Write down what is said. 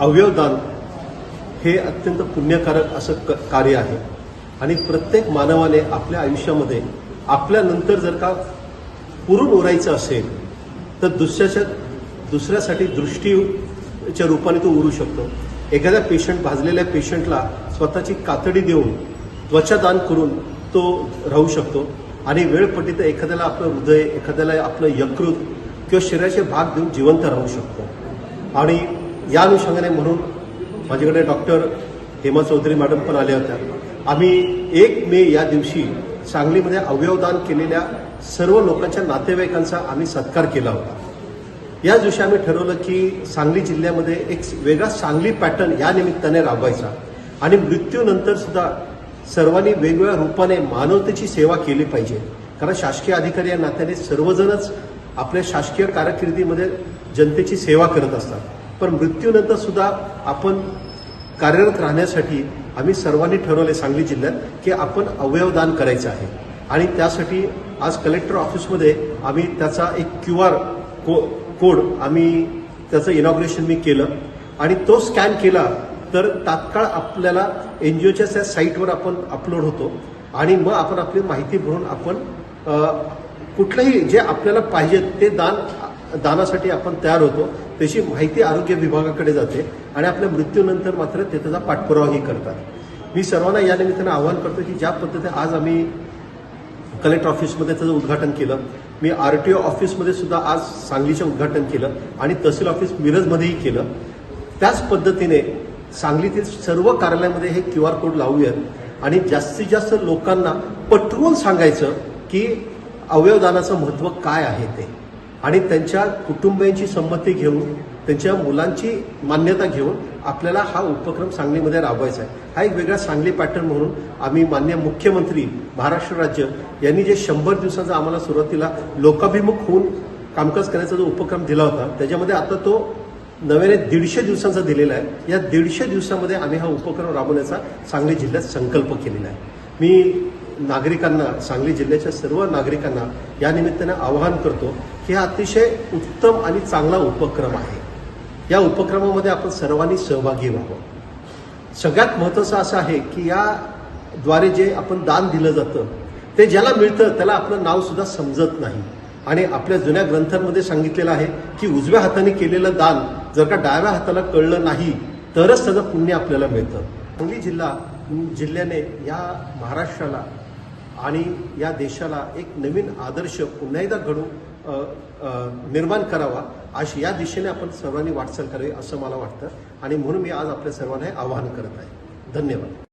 अवयवदान हे अत्यंत पुण्यकारक असं क- कार्य आहे. आणि प्रत्येक मानवाने आपल्या आयुष्यामध्ये आपल्यानंतर जर का पुरून उरायचं असेल तर दुसऱ्याच्या दुसऱ्यासाठी दृष्टीच्या रूपाने तो उरू शकतो. एखाद्या पेशंट भाजलेल्या पेशंटला स्वतःची कातडी देऊन त्वचादान करून तो राहू शकतो. आणि वेळपटीत एखाद्याला आपलं हृदय एखाद्याला आपलं यकृत किंवा शरीराचे भाग देऊन जिवंत राहू शकतो. आणि या अनुषंगाने म्हणून माझ्याकडे डॉक्टर हेमा चौधरी मॅडम पण आल्या होत्या. आम्ही एक मे या दिवशी सांगलीमध्ये अवयवदान केलेल्या सर्व लोकांच्या नातेवाईकांचा आम्ही सत्कार केला होता. याच दिवशी आम्ही ठरवलं की सांगली जिल्ह्यामध्ये एक वेगळा सांगली पॅटर्न या निमित्ताने राबवायचा. आणि मृत्यूनंतर सुद्धा सर्वांनी वेगवेगळ्या रूपाने मानवतेची सेवा केली पाहिजे. कारण शासकीय अधिकारी या नात्याने सर्वजणच आपल्या शासकीय कारकिर्दीमध्ये जनतेची सेवा करत असतात. पण मृत्यूनंतर सुद्धा आपण कार्यरत राहण्यासाठी आम्ही सर्वांनी ठरवले सांगली जिल्ह्यात की आपण अवयवदान करायचं आहे. आणि त्यासाठी आज कलेक्टर ऑफिसमध्ये आम्ही त्याचा एक क्यू आर को कोड आम्ही त्याचं इनॉग्रेशन मी केलं. आणि तो स्कॅन केला तर तात्काळ आपल्याला एन जी ओच्या त्या साईटवर आपण अपलोड होतो. आणि मग आपण आपली माहिती भरून आपण कुठलंही जे आपल्याला पाहिजे ते दान दानासाठी आपण तयार होतो तशी माहिती आरोग्य विभागाकडे जाते आणि आपल्या मृत्यूनंतर मात्र ते त्याचा पाठपुरावाही करतात. मी सर्वांना या निमित्तानं आवाहन करतो की ज्या पद्धतीने आज आम्ही कलेक्टर ऑफिसमध्ये त्याचं उद्घाटन केलं मी आर टी ओ ऑफिसमध्ये सुद्धा आज सांगलीचं उद्घाटन केलं आणि तहसील ऑफिस मिरजमध्येही केलं. त्याच पद्धतीने सांगलीतील सर्व कार्यालयामध्ये हे क्यू आर कोड लावूयात आणि जास्तीत जास्त लोकांना पटवून सांगायचं की अवयवदानाचं महत्त्व काय आहे ते. आणि त्यांच्या कुटुंबियांची संमती घेऊन त्यांच्या मुलांची मान्यता घेऊन आपल्याला हा उपक्रम सांगलीमध्ये राबवायचा आहे. हा एक वेगळा सांगली पॅटर्न म्हणून आम्ही मान्य मुख्यमंत्री महाराष्ट्र राज्य यांनी जे शंभर दिवसाचा आम्हाला सुरुवातीला लोकाभिमुख होऊन कामकाज करण्याचा जो उपक्रम दिला होता त्याच्यामध्ये आता तो नव्याने दीडशे दिवसांचा दिलेला आहे. या दीडशे दिवसामध्ये आम्ही हा उपक्रम राबवण्याचा सांगली जिल्ह्यात संकल्प केलेला आहे. मी नागरिकांना सांगली जिल्ह्याच्या सर्व नागरिकांना या निमित्तानं आवाहन करतो की हा अतिशय उत्तम आणि चांगला उपक्रम आहे. या उपक्रमामध्ये आपण सर्वांनी सहभागी व्हावं. सगळ्यात महत्त्वाचं असं आहे की याद्वारे जे आपण दान दिलं जातं ते ज्याला मिळतं त्याला आपलं नाव सुद्धा समजत नाही. आणि आपल्या जुन्या ग्रंथांमध्ये सांगितलेलं आहे की उजव्या हाताने केलेलं दान जर का डाव्या हाताला कळलं नाही तरच त्याचं पुण्य आपल्याला मिळतं. सांगली जिल्हा जिल्ह्याने या महाराष्ट्राला आणि या देशाला एक नवीन आदर्श पुन्हा एकदा घडू निर्माण करावा अशी या दिशेने आपण सर्वांनी वाटचाल करावी असं मला वाटतं. आणि म्हणून मी आज आपल्या सर्वांना आवाहन करत आहे. धन्यवाद.